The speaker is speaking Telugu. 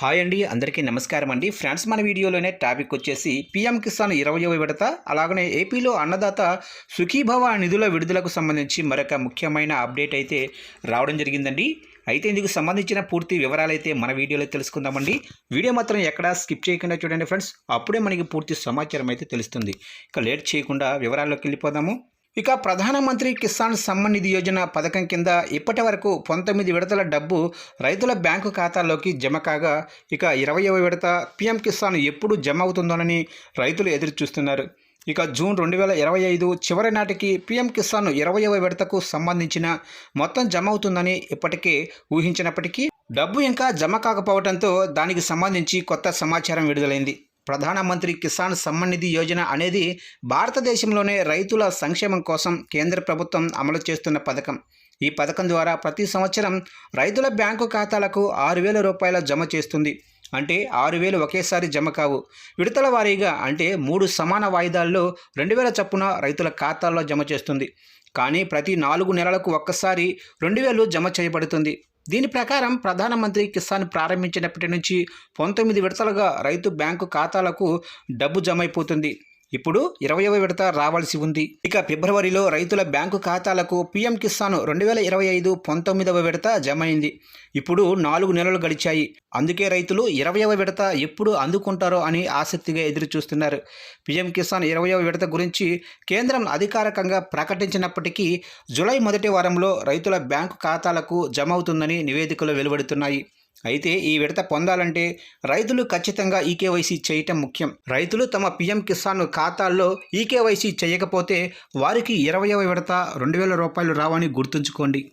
హాయ్ అండి అందరికీ నమస్కారం అండి. ఫ్రెండ్స్ మన వీడియోలోనే టాపిక్ వచ్చేసి పీఎం కిసాన్ ఇరవయో విడత అలాగనే ఏపీలో అన్నదాత సుఖీభవ నిధుల విడుదలకు సంబంధించి మరొక ముఖ్యమైన అప్డేట్ అయితే రావడం జరిగిందండి. అయితే ఇందుకు సంబంధించిన పూర్తి వివరాలు అయితే మన వీడియోలో తెలుసుకుందామండి. వీడియో మాత్రం ఎక్కడా స్కిప్ చేయకుండా చూడండి ఫ్రెండ్స్. అప్పుడే మనకి పూర్తి సమాచారం అయితే తెలుస్తుంది. ఇక లేట్ చేయకుండా వివరాల్లోకి వెళ్ళిపోదాము. ఇక ప్రధానమంత్రి కిసాన్ సమ్మాన్ నిధి యోజన పథకం కింద ఇప్పటి వరకు పంతొమ్మిది విడతల డబ్బు రైతుల బ్యాంకు ఖాతాల్లోకి జమ కాగా ఇక ఇరవయవ విడత పీఎం కిసాన్ ఎప్పుడు జమ అవుతుందోనని రైతులు ఎదురు చూస్తున్నారు ఇక జూన్ రెండు వేల ఇరవై ఐదు చివరి నాటికి పీఎం కిసాన్ ఇరవయవ విడతకు సంబంధించిన మొత్తం జమ అవుతుందని ఇప్పటికే ఊహించినప్పటికీ డబ్బు ఇంకా జమ కాకపోవడంతో దానికి సంబంధించి కొత్త సమాచారం విడుదలైంది. ప్రధానమంత్రి కిసాన్ సమ్మాన్ నిధి యోజన అనేది భారతదేశంలోనే రైతుల సంక్షేమం కోసం కేంద్ర ప్రభుత్వం అమలు చేస్తున్న పథకం. ఈ పథకం ద్వారా ప్రతి సంవత్సరం రైతుల బ్యాంకు ఖాతాలకు ఆరు వేల రూపాయల జమ చేస్తుంది. అంటే ఆరు వేలు ఒకేసారి జమ కావు. విడతల వారీగా అంటే మూడు సమాన వాయిదాల్లో రెండు వేల చొప్పున రైతుల ఖాతాల్లో జమ చేస్తుంది. కానీ ప్రతి నాలుగు నెలలకు ఒక్కసారి రెండు వేలు జమ చేయబడుతుంది. దీని ప్రకారం ప్రధానమంత్రి కిసాన్ ప్రారంభించినప్పటి నుంచి పంతొమ్మిది విడతలుగా రైతు బ్యాంకు ఖాతాలకు డబ్బు జమైపోతుంది. ఇప్పుడు ఇరవయవ విడత రావాల్సి ఉంది. ఇక ఫిబ్రవరిలో రైతుల బ్యాంకు ఖాతాలకు పీఎం కిసాన్ రెండు వేల ఇరవై ఐదు పంతొమ్మిదవ విడత జమ అయింది ఇప్పుడు నాలుగు నెలలు గడిచాయి. అందుకే రైతులు ఇరవయవ విడత ఎప్పుడు అందుకుంటారో అని ఆసక్తిగా ఎదురుచూస్తున్నారు. పీఎం కిసాన్ ఇరవయవ విడత గురించి కేంద్రం అధికారికంగా ప్రకటించినప్పటికీ జూలై మొదటి వారంలో రైతుల బ్యాంకు ఖాతాలకు జమ అవుతుందని నివేదికలు వెలువడుతున్నాయి. అయితే ఈ విడత పొందాలంటే రైతులు ఖచ్చితంగా ఈకేవైసీ చేయటం ముఖ్యం. రైతులు తమ పిఎం కిసాన్ ఖాతాల్లో ఈకేవైసీ చేయకపోతే వారికి ఇరవయవ విడత రెండు వేల రూపాయలు రావని గుర్తుంచుకోండి.